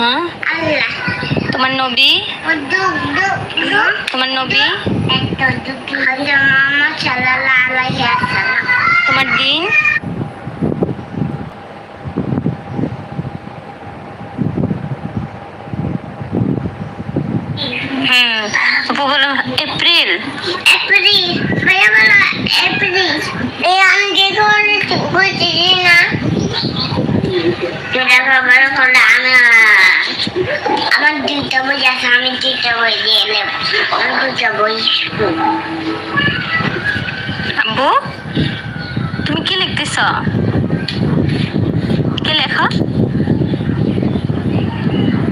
হ্যাঁ আল্লাহ তোমার নবী ও দুঃখ দুঃখ দুঃখ তোমার নবী একটা দুঃখ হজরত মোহাম্মদ সাল্লাল্লাহু আলাইহি ওয়াসাল্লাম তোমার দিন হুম আপু বলো যেটা হলো আমি আমার দুইটা বই আছে আমি দুইটা বই দিয়ে আমার দুইটা বই আব্বু তুমি কি লিখতেছ? কি লেখো?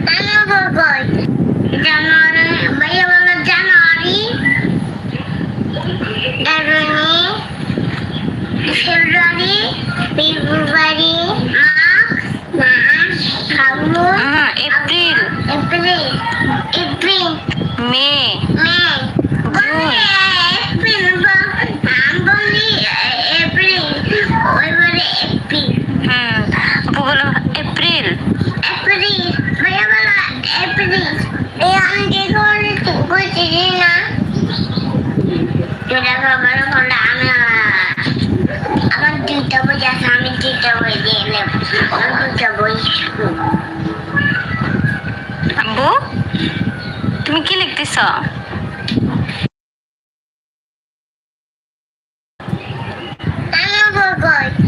আমি বই জানুয়ারি আমি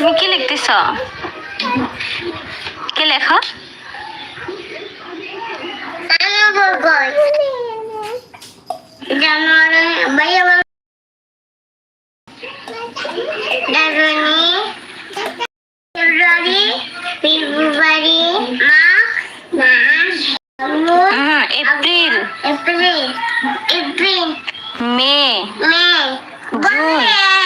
তুমি কি লিখতেছ? কি লেখো? আমি বই জানুয়ারি ভাইয়া বলো January February February March March ফাগুন হ্যাঁ April April April May. May. বলে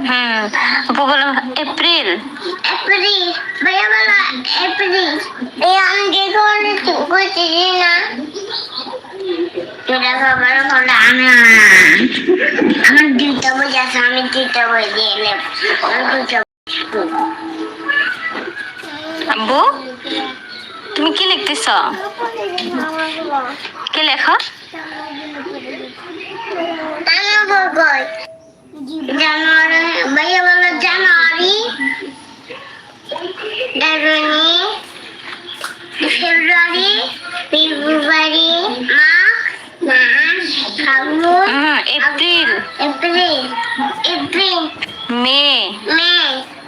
হুম আপু বলো এপ্রিল এপ্রিল বলো এপ্রিল এই আমি যে করেছি বুঝছি না যেটা খবর হলো আমি আমার দুইটা বই আছে আমি আব্বু তুমি কি লিখতেছ? কি লেখো? জানুয়ারি ভাইয়া বলো January January February February March March ফাগুন April. April April May. May.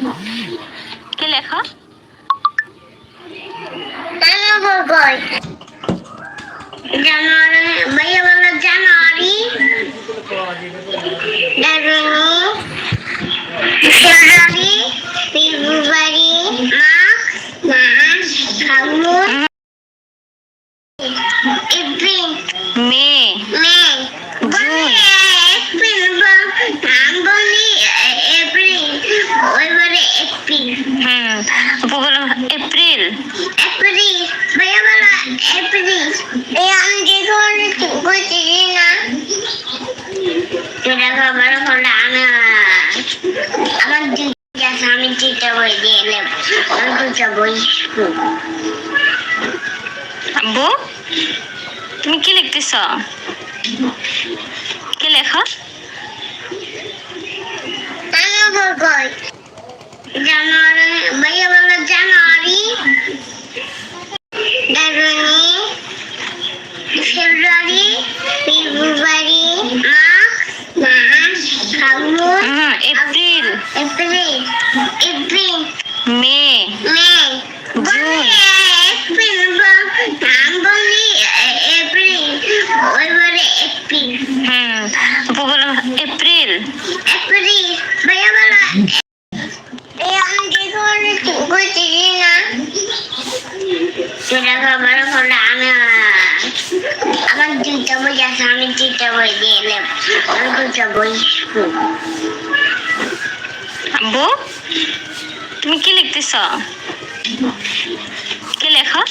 কি লেখো? আমি জানুয়ারি ভাইয়া বলো January February February March March ফাগুন এপ্রিল মে। মে। এপ্রিল নাম বলি ওইবারে এপ্রিল হুম বললাম এপ্রিল এপ্রিল ভাইয়া বলা এপ্রিল এই আমি যে করছি না। এটা খাবার হলো আমি আমার দিদা আমি দিদা বই দিয়ে এলাম আমি দুটা বই আব্বু তুমি কি লিখতেছ? কি লেখো? আমি বই। জানুয়ারি ভাইয়া বলল January January February February March ফাগুন April. April April May. May. June. April নাম বলি এপ্রিল ওইবারে এপ্রিল। হুম বলো এপ্রিল। এপ্রিল ভাইয়া বলো করছি না সেটা খবর হলো আমি আমার দুইটা বই আছে আমি দুইটা বই দিয়ে নেব। আমি দুইটা বই আব্বু তুমি কি লিখতেছ? কি লেখো?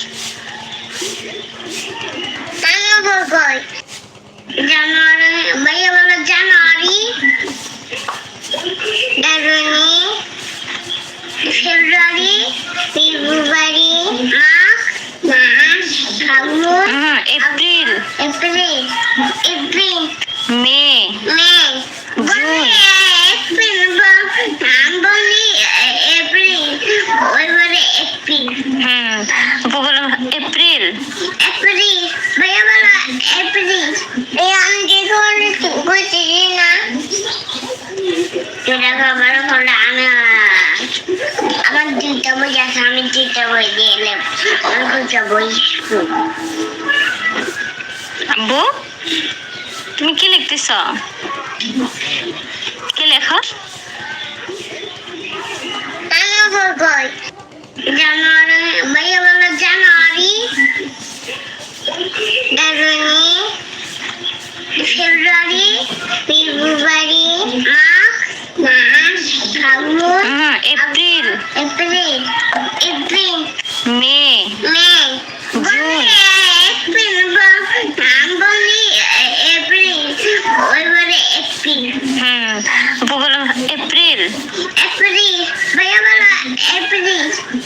জানুয়ারি ভাইয়া বলো January January February February March March হুম April. April April May. May. June. April নাম বলি এপ্রিল ওইবারে এপ্রিল। হুম আব্বু বলো এপ্রিল। এপ্রিল ভাইয়া বলো এপ্রিল। এই আমি যে করছি না। সেটা খবর হলো দুইটা বই আছে আমি দুইটা বই দিয়ে নেব আমি দুইটা বই আব্বু তুমি কি লিখতেছ? কি লেখো? জানুয়ারি ভাইয়া বলো January January February February March March ফাগুন হুম April. April. April May. May. June. April নাম বলি এপ্রিল। ওইবারে এপ্রিল। হুম আব্বু বলো এপ্রিল। এপ্রিল। ভাইয়া বলো এপ্রিল।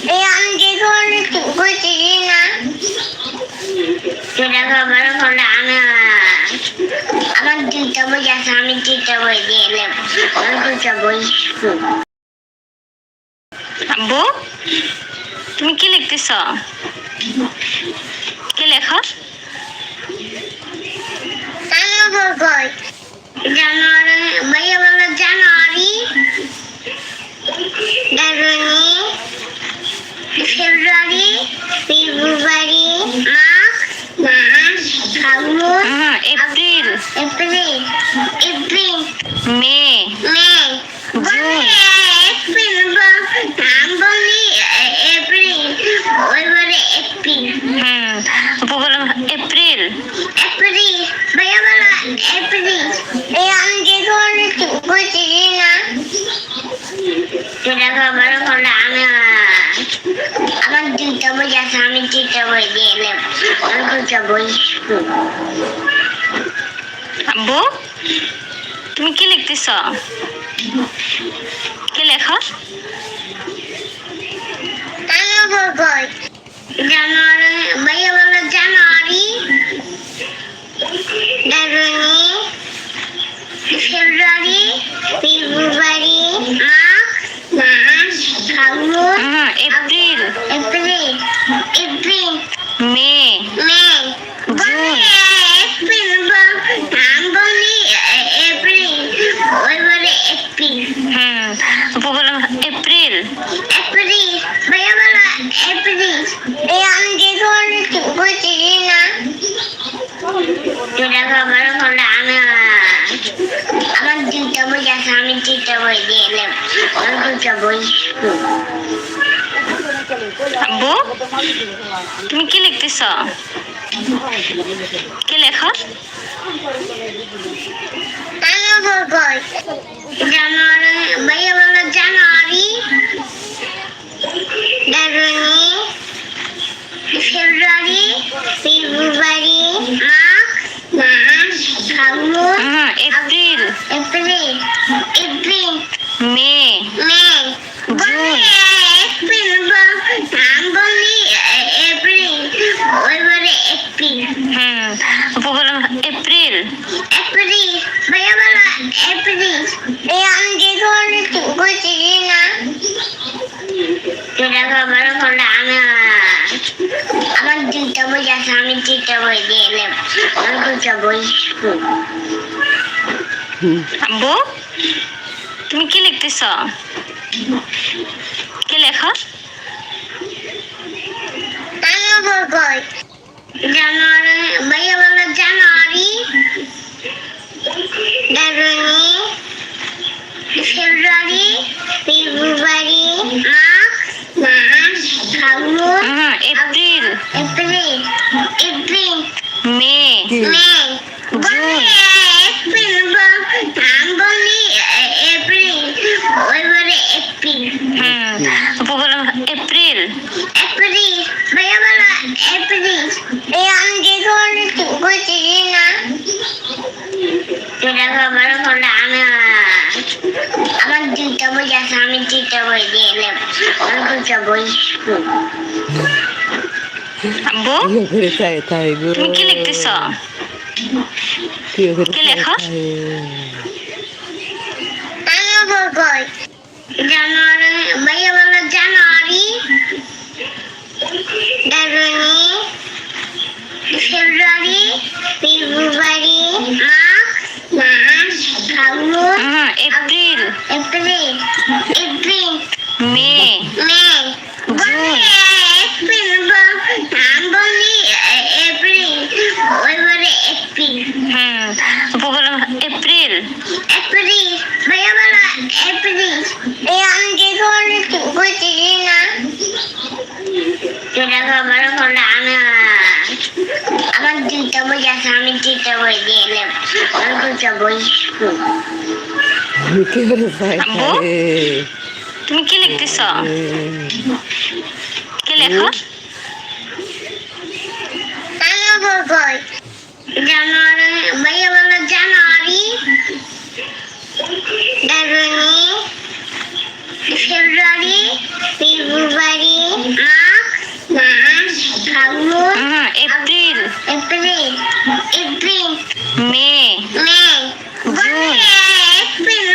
এই আমি যে করে করছি না। সেটা খবর হলো আমি আমার দুইটা বই আছে আমি দুইটা বই আমি দুইটা বই আব্বু তুমি কি লিখতেছ? কি লেখো? January, February February, March April April. April May. May June April. April ভাইয়া বলো এপ্রিল এই আমি যে করে করছি না সেটা খবর হলো আমি দুইটা বই দিয়ে আমি দুইটা বই আব্বু তুমি কি লিখতেছ? কি লেখো? জানুয়ারি ভাইয়া বলো January January February February March April. April. April. May. May. June. হুম আব্বু বলো এপ্রিল। এপ্রিল। ভাইয়া বলো এপ্রিল। এই আমি যে করে করছি না। সেটা খবর হলো আমি আমার দুইটা বই আছে আমি দুইটা বই দিয়ে নেব আমি দুইটা বই আব্বু, তুমি কি লিখতেছ? কি লেখো? January January, February February March April. April. April. May. May. June. April April. April. হুম আপু এপ্রিল। এপ্রিল। ভাইয়া বলো এপ্রিল। এই আমি যে ধরনের করছি না। এটা খবর হলো আমি আমার দুইটা বই আমি দিয়ে বই আব্বু তুমি কি লিখতেছ? কি লেখো? জানুয়ারি ভাইয়া বলো January, February February, March April April April May May June April নাম বলি এপ্রিল ওইবারে এপ্রিল হুম আপু বলো এপ্রিল এপ্রিল ভাইয়া বলো এপ্রিল এই আমি যে ধরনের করছি না এটা খবর হলো আমি আমার দুইটা বই আছে আমি দুইটা বই দিয়ে নেব আমার দুইটা বই আব্বু তুমি কি লিখতেছ কি লেখো? জানুয়ারি ভাইয়া বলো January January February February March March হুম April. April. April May. May. June. April বলি এপ্রিল। ওইবারে এপ্রিল। হুম আপু বলো এপ্রিল। এপ্রিল। ভাইয়া বলো এপ্রিল। এই আমি যে ধরনের করছি না। এটা খবর হলো আমি আমার দুইটা বই আছে আমি দুইটা বই দিয়ে আমার দুইটা বই আমি তুমি কি লিখতেছ? কি লেখো জানুয়ারি ভাইয়া January February February March March ফাগুন হুম April April April May May June April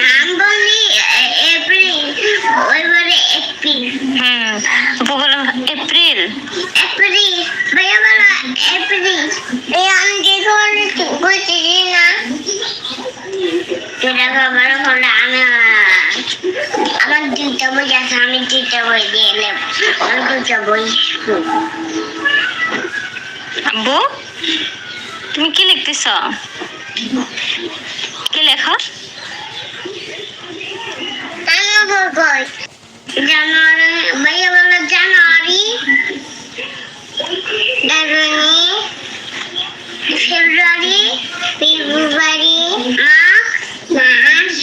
নাম বলি এপ্রিল ওইবারে এপ্রিল হুম আপু বলো এপ্রিল এপ্রিল ভাইয়া বলো এপ্রিল এই আমি যে ধরনের করছি না এটা খবর হলো আমি আমার দুইটা বই আছে আমি দুইটা বই দিয়ে নেব আব্বু তুমি কি লিখতেছ? কি লেখো? জানুয়ারি ভাইয়া বলো January January February February March March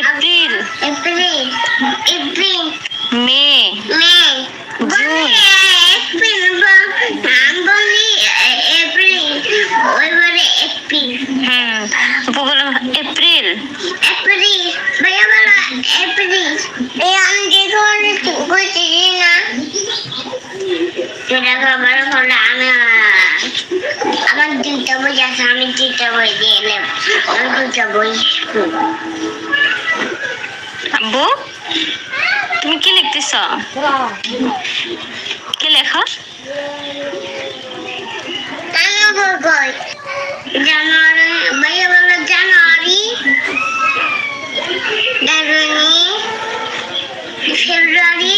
April. April April May. May June April নাম বলি এপ্রিল ওইবারে এপ্রিল হুম আপু বলো এপ্রিল এপ্রিল ভাইয়া বলো এপ্রিল এই আমি যে ধরনের করছি না এটা খবর হলো আমি আমার দুইটা আছে আমি দুইটা বই দিয়ে নেব। আমার দুইটা বই আব্বু তুমি কি লিখতেছ? কি লেখো? জানুয়ারি ভাইয়া বলো জানুয়ারি ফেব্রুয়ারি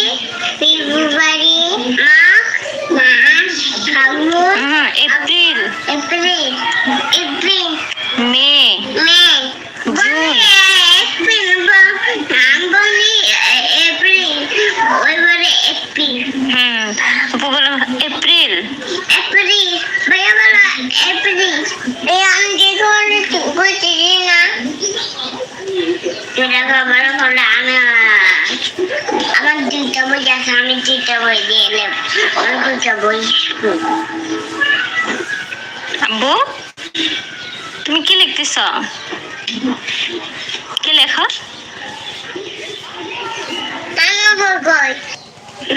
ফেব্রুয়ারি মার্চ ফাগুন হুম April April May May June হুম আপু বলো এপ্রিল এপ্রিল ভাইয়া বলো এপ্রিল এই আমি যে ধরনের করছি না এটা খবর হলো আমি আমার দুইটা বই আছে আমি দুইটা দিয়ে নেব আমার বই আব্বু তুমি কি লিখতেছ? কি লেখো?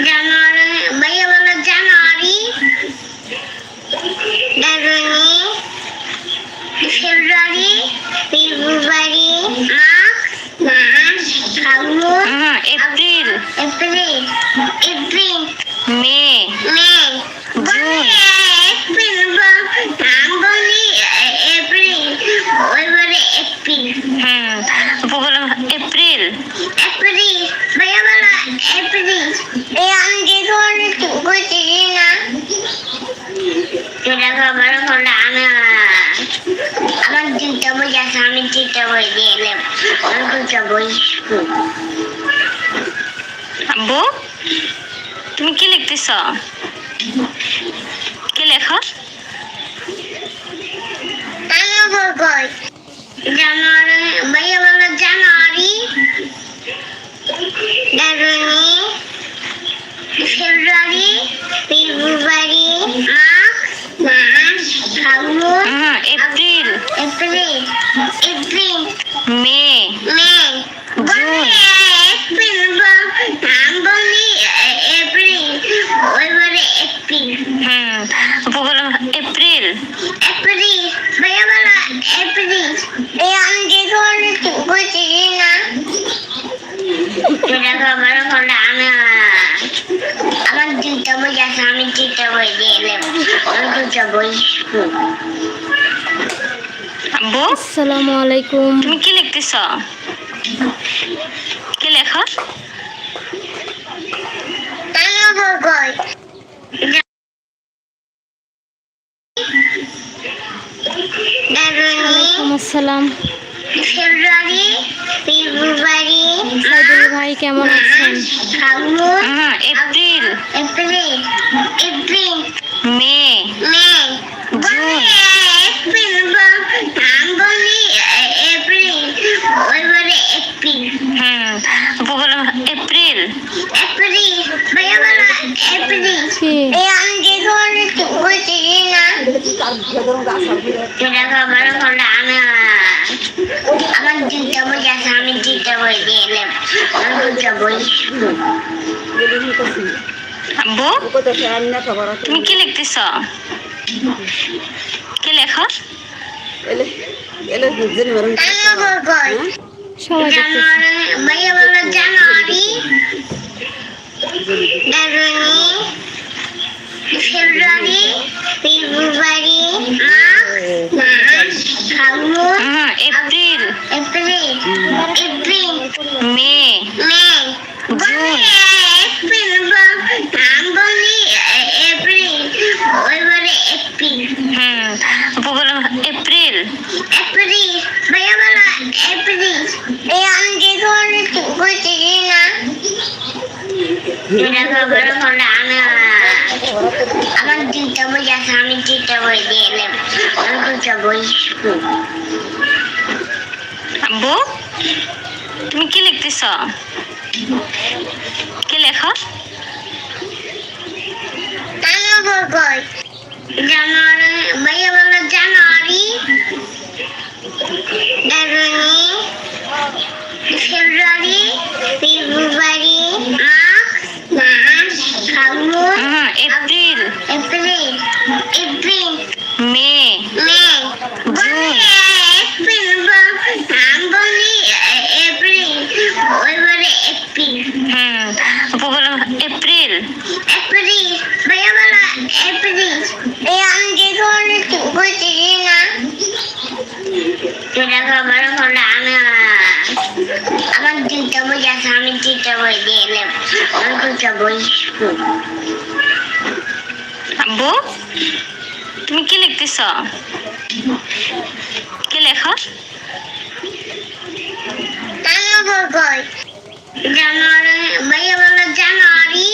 জানুয়ারি ভাইয়া বলো January January February February March March April. April April May May June April নাম বলি এপ্রিল ওইবারে এপ্রিল হুম আপু বলো এপ্রিল এপ্রিল ভাইয়া বলো এপ্রিল এই আমি যে ধরনের করছি না এটা খাবার হলো আমি আমার দুইটা বই আছে আমি দুইটা বই দিয়ে নেব আব্বু তুমি কি লিখতেছ? কি লেখো? January January February February March March হুম April. April. April May. May. June. April বলি এপ্রিল ওইবারে এপ্রিল হুম আপু বলো এপ্রিল। এপ্রিল। ভাইয়া বলো এপ্রিল এই আমি যে ধরনের করছি না এটা খাবার হলো আমি আমার দুইটা বই আছে আমি দুইটা বই দিয়ে নেব। আমি দুইটা বই আব্বু আসসালামু আলাইকুম। তুমি কি লিখতেছ? কি লেখো? আসসালাম। ফেব্রুয়ারি সাইদুল ভাই কেমন আছেন? April. April April. May. June. হুম বলো এপ্রিল। এপ্রিল। ভাইয়া বলো এপ্রিল। এটা খাবার হলো আমি আমার দুইটা বই আছে আমি দুইটা বই দিয়ে নেব আমি দুইটা বই আব্বু তুমি কি লিখতেছ? কি লেখো? সবাই দেখতেছে জানুয়ারি ভাইয়া বলো January January February February March March ফাগুন হুম April April April May June হুম আপু বলো এপ্রিল এপ্রিল ভাইয়া বলো এপ্রিল এই আমি যে ধরনের করছি না এটা খাবার হলো আমি আমার দুইটা বই আছে আমি দুইটা বই দিয়ে নেব আমি দুইটা বই আব্বু তুমি কি লিখতেছ? কি লেখো? January January February February March March ফাগুন হুম April April April May May June April নাম বলি এপ্রিল ওইবারে এপ্রিল হুম আপু বলো এপ্রিল এপ্রিল ভাইয়া বলো এপ্রিল এই আমি যে ধরনের করছি না এটা খাবার হলো আমি আমার দুইটা বই আছে আমি দুইটা বই দিয়ে নেব বই। আব্বু তুমি কি লিখতেছ? কি লেখো? জানুয়ারি ভাইয়া বলো January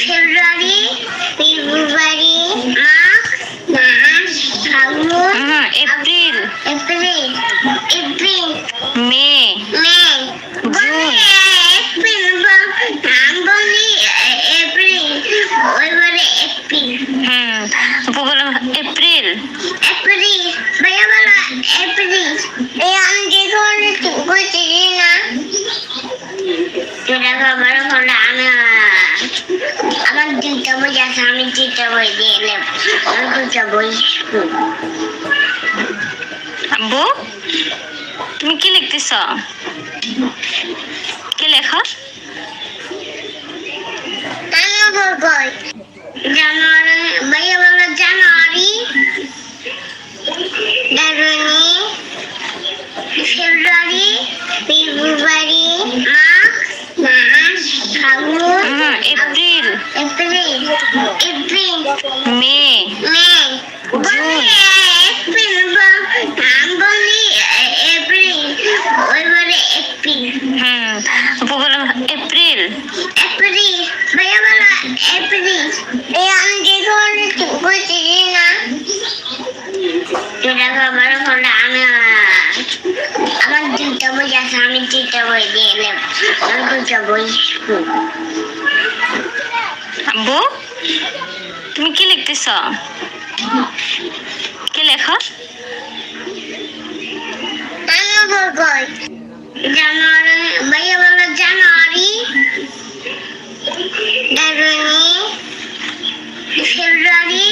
February February March March ফাগুন হুম April April April May May June April নাম বলি এপ্রিল ওইবারে এপ্রিল হুম যেটা আব্বু তুমি কি লিখতেছ? কি লেখা? জানুয়ারি ভাইয়া বলো January January February February March March ফাগুন হুম, April April April May May বলি এপ্রিল নাম বলি এপ্রিল ওই বলে এপ্রিল হুম আব্বু বলো এপ্রিল এপ্রিল ভাইয়া বলো এপ্রিল এই আমি যে ধরনের করছি না যেটা খাবার হলো আমি আমার দুইটা বই আছে আমি দুইটা বই দিয়ে নেব আমি দুইটা বই শুনব। আব্বু তুমি কি লিখতেছ? কি লেখা? জানুয়ারি ভাইয়া বলো January January February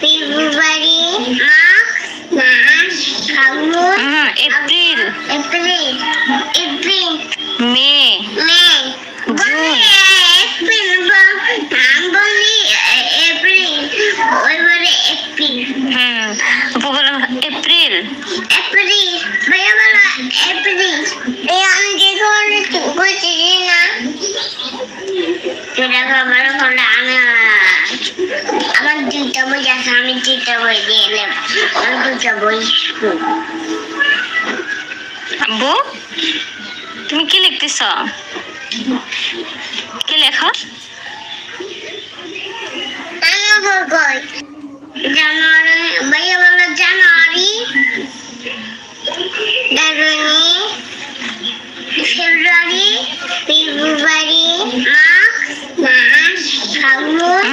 February March March April. April April. May May বলি এপ্রিল নাম বলি এপ্রিল ওই বলে এপ্রিল হুম আব্বু বলো এপ্রিল এপ্রিল ভাইয়া বলো এপ্রিল এই আমি যে ধরনের করছি না যেটা খাবার হলো আমি আমার দুইটা বই আছে আমি দুইটা বই দিয়ে নেব বই শুনব। আব্বু তুমি কি লিখতেছ? কি লেখা? জানুয়ারি ভাইয়া বলো January January February February March March ফাগুন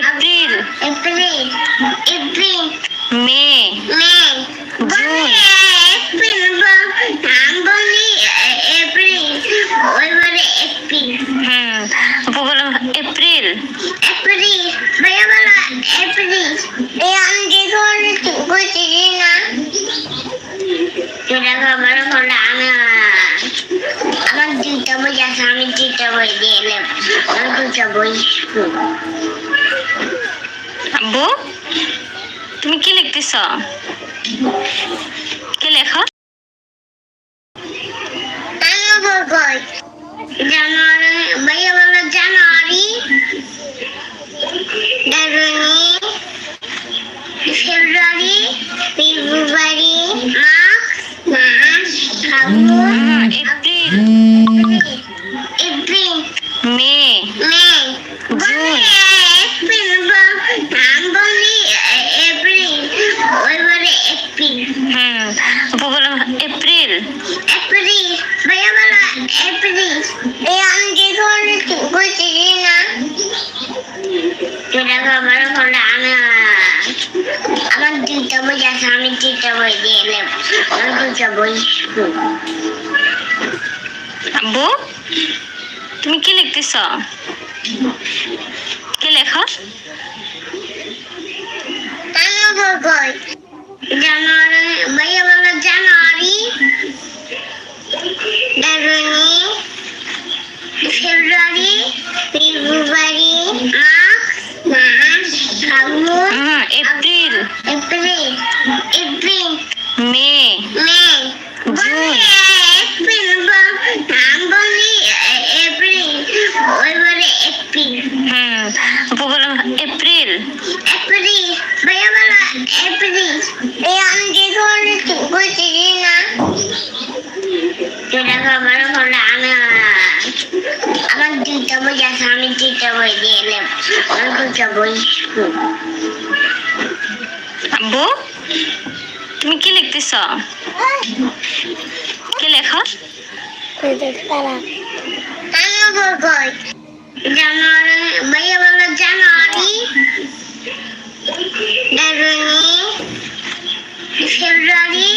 April. April April May. May. বলি এপ্রিল নাম বলি এপ্রিল। ওই বলে এপ্রিল হুম আব্বু বলো এপ্রিল যেটা খাবার হলো আমি আমার দুইটা বই আছে আমি দুইটা বই দিয়ে নেব। আমি দুইটা বই। আব্বু তুমি কি লেখা? জানুয়ারি ভাইয়া বলো January January February February March March April. April May. May বলি এপ্রিল নাম বলি এপ্রিল ওই বলে এপ্রিল হুম আব্বু বলো এপ্রিল এপ্রিল ভাইয়া বলো এপ্রিল এই আমি যে ধরনের করছি না আমি আমার দুইটা বই আছে আমি দুইটা বই দিয়ে নেব আমি দুইটা বই আব্বু তুমি কি লিখতেছ? কি লেখা? জানুয়ারি ভাইয়া বলো January February February March March ফাগুন হুম, April. April. April. May. May. বলি এপ্রিল নাম বলি এপ্রিল। ওই এপ্রিল। হুম আব্বু এপ্রিল। এপ্রিল। ভাইয়া বলো এপ্রিল। এই আমি যে ধরনের করছি না। যেটা খাবার হলো আমি আমার দুইটা বই আছে আমি দুইটা বই দিয়ে নেব আমি দুইটা বই। আব্বু তুমি কি লিখতেছ? কি লেখা? জানুয়ারি ফেব্রুয়ারি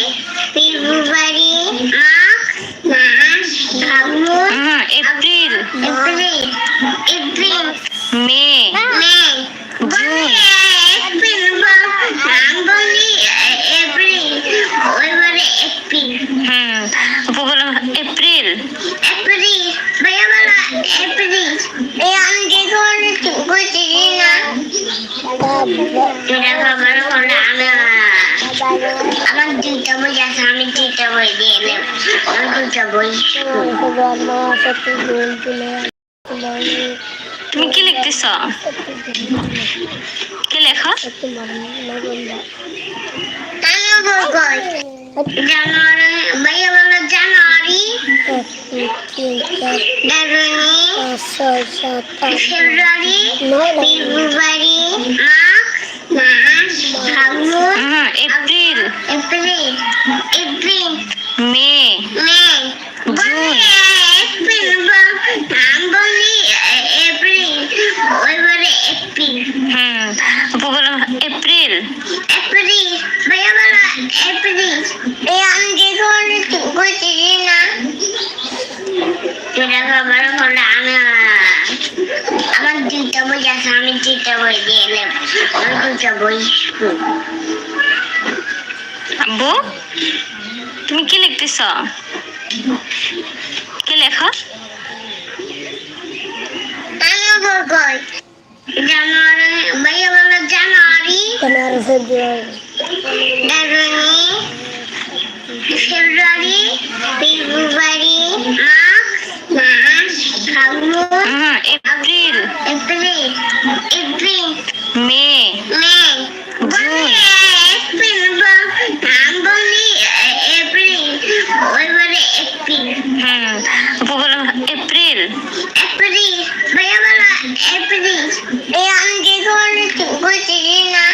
ফেব্রুয়ারি এপ্রিল। April May. মে বলি এপ্রিল নাম বলি এপ্রিল ওইবারে এপ্রিল হুম বলো এপ্রিল আমার দুইটা বই আছে আমি দুইটা বই দিয়ে নেব আমার দুইটা বই তুমি কি লিখতেছ? কি লেখো? জানুয়ারি ভাইয়া বলো January. February February March March April. April April May. May. April বলি ওইবারে এপ্রিল হুম আপু বলো এপ্রিল এপ্রিল ভাইয়া বলো এপ্রিল এই আমি যে করছি না এটা খবর হলো আমি আমার দুইটা বই আছে আমি দুইটা বই দিয়ে দুইটা বই আব্বু তুমি কি লিখতেছ কি লেখো কয় জানুয়ারি ভাইয়া বলে January January February February February February March March April April April May May June April নাম বলি এপ্রিল ওইবারে এপ্রিল হুম বললাম এপ্রিল এপ্রিল ভাইয়া every day. And uh, they're going to go to dinner.